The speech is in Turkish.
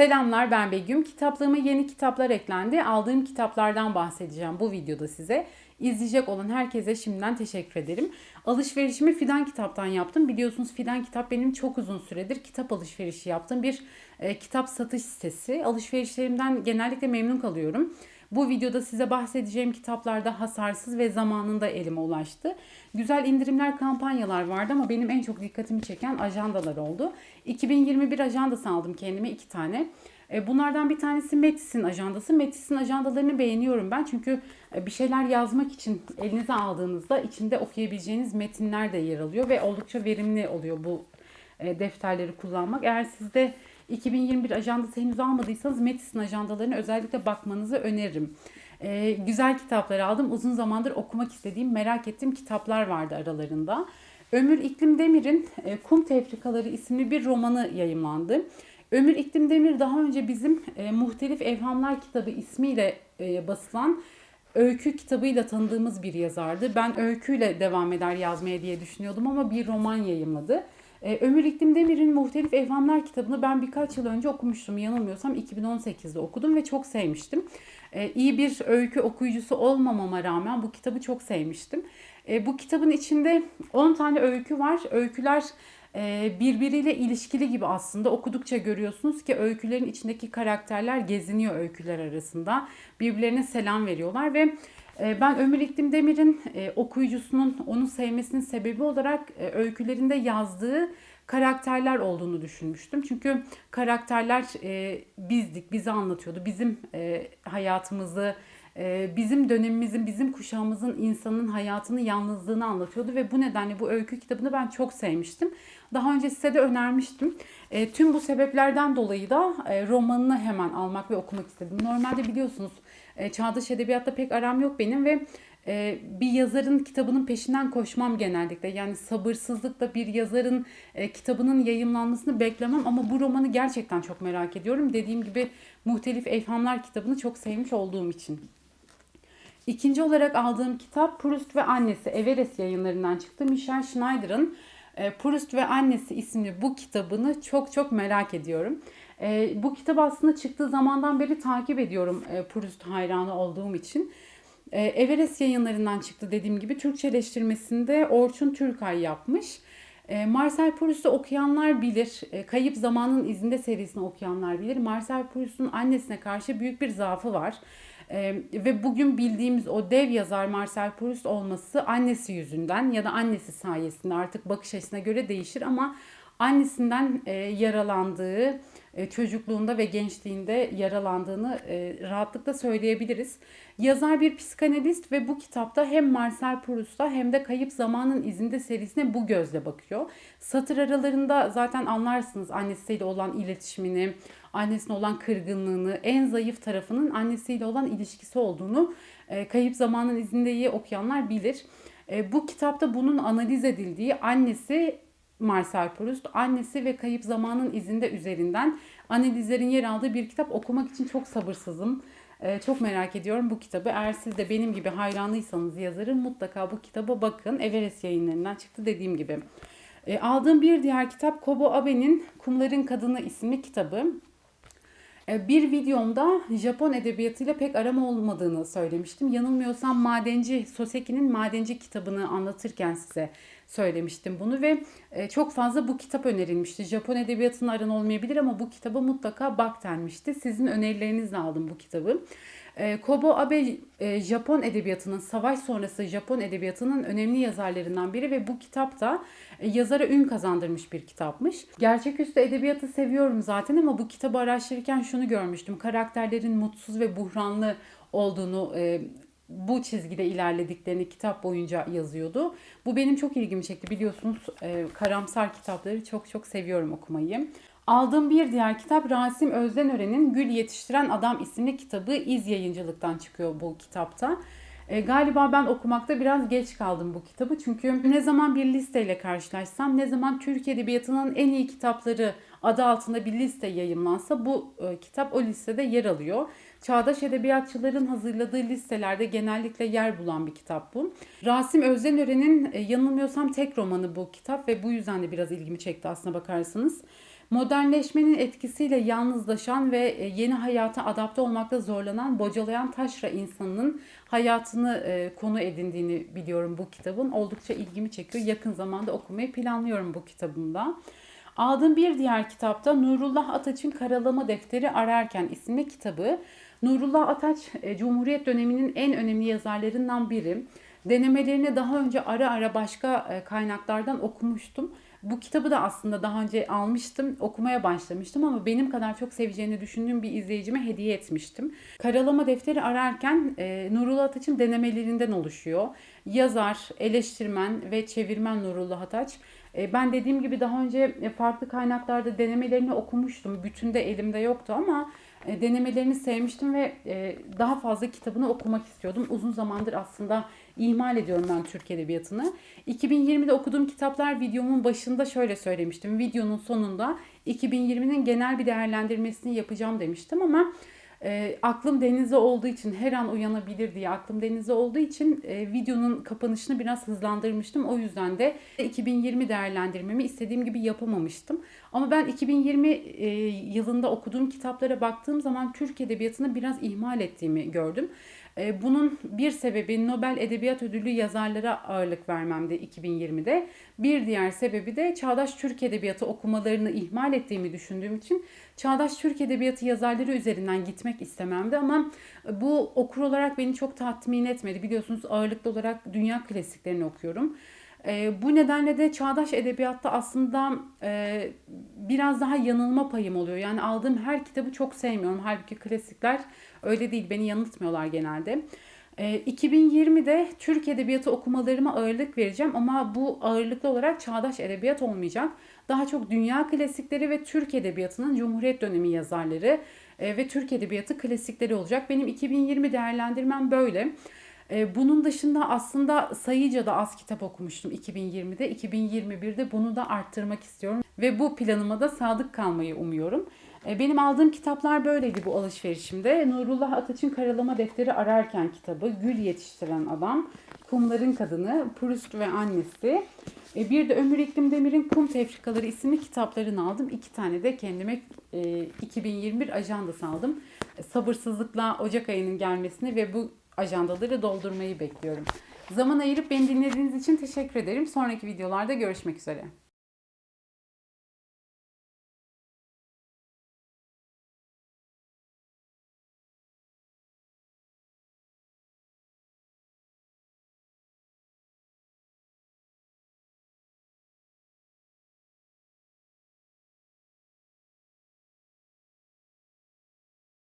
Selamlar ben Begüm. Kitaplığıma yeni kitaplar eklendi. Aldığım kitaplardan bahsedeceğim bu videoda size. İzleyecek olan herkese şimdiden teşekkür ederim. Alışverişimi Fidan Kitap'tan yaptım. Biliyorsunuz Fidan Kitap benim çok uzun süredir kitap alışverişi yaptığım bir e, kitap satış sitesi. Alışverişlerimden genellikle memnun kalıyorum. Bu videoda size bahsedeceğim kitaplarda hasarsız ve zamanında elime ulaştı. Güzel indirimler, kampanyalar vardı ama benim en çok dikkatimi çeken ajandalar oldu. 2021 ajandası aldım kendime iki tane. E, Bunlardan bir tanesi Metis'in ajandası. Metis'in ajandalarını beğeniyorum ben. Çünkü e, bir şeyler yazmak için elinize aldığınızda içinde okuyabileceğiniz metinler de yer alıyor ve oldukça verimli oluyor bu e, defterleri kullanmak. Eğer sizde 2021 ajandası henüz almadıysanız Metis'in ajandalarına özellikle bakmanızı öneririm. Ee, güzel kitaplar aldım. Uzun zamandır okumak istediğim, merak ettiğim kitaplar vardı aralarında. Ömür İklim Demir'in e, Kum Tefrikaları isimli bir romanı yayımlandı. Ömür İklim Demir daha önce bizim e, Muhtelif Evhamlar kitabı ismiyle e, basılan öykü kitabıyla tanıdığımız bir yazardı. Ben öyküyle devam eder yazmaya diye düşünüyordum ama bir roman yayımladı. Ee, Ömür İklim Demir'in Muhtelif Evhamlar kitabını ben birkaç yıl önce okumuştum. Yanılmıyorsam 2018'de okudum ve çok sevmiştim. Ee, iyi bir öykü okuyucusu olmamama rağmen bu kitabı çok sevmiştim. Ee, bu kitabın içinde 10 tane öykü var. Öyküler e, birbiriyle ilişkili gibi aslında okudukça görüyorsunuz ki öykülerin içindeki karakterler geziniyor öyküler arasında. Birbirlerine selam veriyorlar ve e, ben Ömür İklim Demir'in e, okuyucusunun onu sevmesinin sebebi olarak e, öykülerinde yazdığı karakterler olduğunu düşünmüştüm. Çünkü karakterler e, bizdik, bizi anlatıyordu. Bizim hayatımızı, bizim dönemimizin, bizim kuşağımızın insanın hayatını, yalnızlığını anlatıyordu ve bu nedenle bu öykü kitabını ben çok sevmiştim. Daha önce size de önermiştim. E, tüm bu sebeplerden dolayı da e, romanını hemen almak ve okumak istedim. Normalde biliyorsunuz e, çağdaş edebiyatta pek aram yok benim ve e, bir yazarın kitabının peşinden koşmam genellikle. Yani sabırsızlıkla bir yazarın e, kitabının yayımlanmasını beklemem ama bu romanı gerçekten çok merak ediyorum. Dediğim gibi Muhtelif Evhamlar kitabını çok sevmiş olduğum için. İkinci olarak aldığım kitap Proust ve Annesi Everest yayınlarından çıktı. Michel Schneider'ın e, Proust ve Annesi isimli bu kitabını çok çok merak ediyorum. E, bu kitap aslında çıktığı zamandan beri takip ediyorum e, Proust hayranı olduğum için. Everest yayınlarından çıktı dediğim gibi. Türkçeleştirmesinde Orçun Türkay yapmış. E, Marcel Proust'u okuyanlar bilir. E, Kayıp Zamanın İzinde serisini okuyanlar bilir. Marcel Proust'un annesine karşı büyük bir zaafı var. Ee, ve bugün bildiğimiz o dev yazar Marcel Proust olması annesi yüzünden ya da annesi sayesinde artık bakış açısına göre değişir ama annesinden e, yaralandığı, e, çocukluğunda ve gençliğinde yaralandığını e, rahatlıkla söyleyebiliriz. Yazar bir psikanalist ve bu kitapta hem Marcel Proust'a hem de Kayıp Zamanın İzinde serisine bu gözle bakıyor. Satır aralarında zaten anlarsınız annesiyle olan iletişimini, annesine olan kırgınlığını, en zayıf tarafının annesiyle olan ilişkisi olduğunu e, Kayıp Zamanın İzinde'yi okuyanlar bilir. E, bu kitapta bunun analiz edildiği annesi Marcel Proust, annesi ve Kayıp Zamanın İzinde üzerinden analizlerin yer aldığı bir kitap okumak için çok sabırsızım. Ee, çok merak ediyorum bu kitabı. Eğer siz de benim gibi hayranlıysanız yazarın mutlaka bu kitaba bakın. Everest yayınlarından çıktı dediğim gibi. Ee, aldığım bir diğer kitap Kobo Abe'nin Kumların Kadını isimli kitabı. Ee, bir videomda Japon edebiyatıyla pek aram olmadığını söylemiştim. Yanılmıyorsam Madenci Soseki'nin Madenci kitabını anlatırken size söylemiştim bunu ve e, çok fazla bu kitap önerilmişti. Japon edebiyatına aran olmayabilir ama bu kitaba mutlaka bak denmişti. Sizin önerilerinizle aldım bu kitabı. E, Kobo Abe e, Japon edebiyatının savaş sonrası Japon edebiyatının önemli yazarlarından biri ve bu kitap da yazara ün kazandırmış bir kitapmış. Gerçeküstü edebiyatı seviyorum zaten ama bu kitabı araştırırken şunu görmüştüm. Karakterlerin mutsuz ve buhranlı olduğunu bu çizgide ilerlediklerini kitap boyunca yazıyordu. Bu benim çok ilgimi çekti. Biliyorsunuz e, karamsar kitapları çok çok seviyorum okumayı. Aldığım bir diğer kitap Rasim Özdenören'in Gül Yetiştiren Adam isimli kitabı İz Yayıncılık'tan çıkıyor bu kitapta. E, galiba ben okumakta biraz geç kaldım bu kitabı. Çünkü ne zaman bir listeyle karşılaşsam, ne zaman Türk Edebiyatı'nın en iyi kitapları adı altında bir liste yayınlansa bu e, kitap o listede yer alıyor. Çağdaş edebiyatçıların hazırladığı listelerde genellikle yer bulan bir kitap bu. Rasim Özdenören'in e, yanılmıyorsam tek romanı bu kitap ve bu yüzden de biraz ilgimi çekti aslına bakarsanız. Modernleşmenin etkisiyle yalnızlaşan ve e, yeni hayata adapte olmakta zorlanan, bocalayan taşra insanının hayatını konu edindiğini biliyorum bu kitabın. Oldukça ilgimi çekiyor. Yakın zamanda okumayı planlıyorum bu kitabımda. Aldığım bir diğer kitapta Nurullah Ataç'ın Karalama Defteri Ararken isimli kitabı. Nurullah Ataç e, Cumhuriyet döneminin en önemli yazarlarından biri. Denemelerini daha önce ara ara başka e, kaynaklardan okumuştum. Bu kitabı da aslında daha önce almıştım, okumaya başlamıştım ama benim kadar çok seveceğini düşündüğüm bir izleyicime hediye etmiştim. Karalama defteri ararken e, Nurullah Ataç'ın denemelerinden oluşuyor. Yazar, eleştirmen ve çevirmen Nurullah Ataç. E, ben dediğim gibi daha önce farklı kaynaklarda denemelerini okumuştum. Bütün de elimde yoktu ama e, denemelerini sevmiştim ve e, daha fazla kitabını okumak istiyordum. Uzun zamandır aslında ihmal ediyorum ben Türk Edebiyatı'nı. 2020'de okuduğum kitaplar videomun başında şöyle söylemiştim. Videonun sonunda 2020'nin genel bir değerlendirmesini yapacağım demiştim ama e, aklım denizde olduğu için her an uyanabilir diye aklım denizde olduğu için e, videonun kapanışını biraz hızlandırmıştım. O yüzden de 2020 değerlendirmemi istediğim gibi yapamamıştım. Ama ben 2020 e, yılında okuduğum kitaplara baktığım zaman Türk Edebiyatı'nı biraz ihmal ettiğimi gördüm. E, bunun bir sebebi Nobel Edebiyat Ödülü yazarlara ağırlık vermemdi 2020'de. Bir diğer sebebi de Çağdaş Türk Edebiyatı okumalarını ihmal ettiğimi düşündüğüm için Çağdaş Türk Edebiyatı yazarları üzerinden gitmek istememdi ama bu okur olarak beni çok tatmin etmedi. Biliyorsunuz ağırlıklı olarak dünya klasiklerini okuyorum. E, bu nedenle de çağdaş edebiyatta aslında e, biraz daha yanılma payım oluyor. Yani aldığım her kitabı çok sevmiyorum. Halbuki klasikler öyle değil. Beni yanıltmıyorlar genelde. E, 2020'de Türk Edebiyatı okumalarıma ağırlık vereceğim ama bu ağırlıklı olarak çağdaş edebiyat olmayacak. Daha çok dünya klasikleri ve Türk Edebiyatı'nın Cumhuriyet dönemi yazarları e, ve Türk Edebiyatı klasikleri olacak. Benim 2020 değerlendirmem böyle. Ee, bunun dışında aslında sayıca da az kitap okumuştum 2020'de. 2021'de bunu da arttırmak istiyorum. Ve bu planıma da sadık kalmayı umuyorum. Ee, benim aldığım kitaplar böyleydi bu alışverişimde. Nurullah Ataç'ın Karalama Defteri Ararken kitabı, Gül Yetiştiren Adam, Kumların Kadını, Proust ve Annesi. Ee, bir de Ömür İklim Demir'in Kum Tefrikaları isimli kitaplarını aldım. İki tane de kendime 2021 ajandası aldım. Sabırsızlıkla Ocak ayının gelmesini ve bu ajandaları doldurmayı bekliyorum. Zaman ayırıp beni dinlediğiniz için teşekkür ederim. Sonraki videolarda görüşmek üzere.